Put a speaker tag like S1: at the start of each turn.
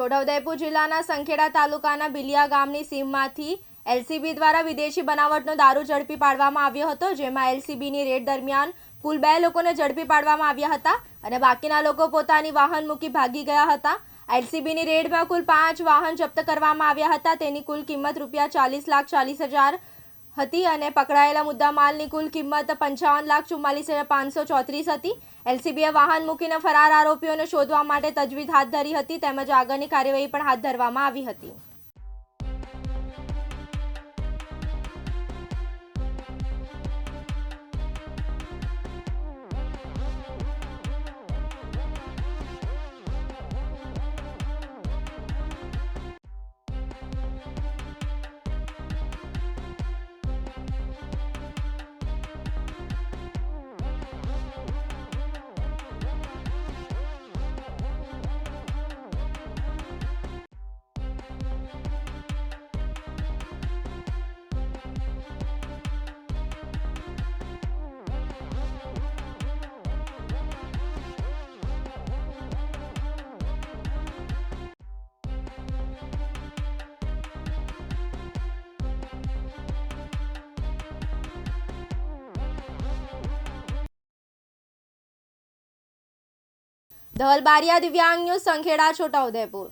S1: છોટાઉદેપુર જિલ્લાના સંખેડા તાલુકાના બિલિયા ગામની સીમમાંથી એલસીબી દ્વારા વિદેશી બનાવટનો દારૂ ઝડપી પાડવામાં આવ્યો હતો, જેમાં એલસીબીની રેડ દરમિયાન કુલ બે લોકોને ઝડપી પાડવામાં આવ્યા હતા અને બાકીના લોકો પોતાની વાહન મૂકી ભાગી ગયા હતા. એલસીબીની રેડમાં કુલ પાંચ વાહન જપ્ત કરવામાં આવ્યા હતા, તેની કુલ કિંમત રૂપિયા ચાલીસ લાખ ચાલીસ હજાર હતી અને પકડાયેલા મુદ્દામાલની કુલ કિંમત પંચાવન લાખ ચુમ્માલીસ હજાર પાંચસો ચોત્રીસ હતી. એલસીબીએ વાહન મૂકીને ફરાર આરોપીઓને શોધવા માટે તજવીજ હાથ ધરી હતી, તેમજ આગળની કાર્યવાહી પણ હાથ ધરવામાં આવી હતી. ધવલ બારિયા દિવ્યાંગ ન્યૂઝ સંખેડા છોટાઉદેપુર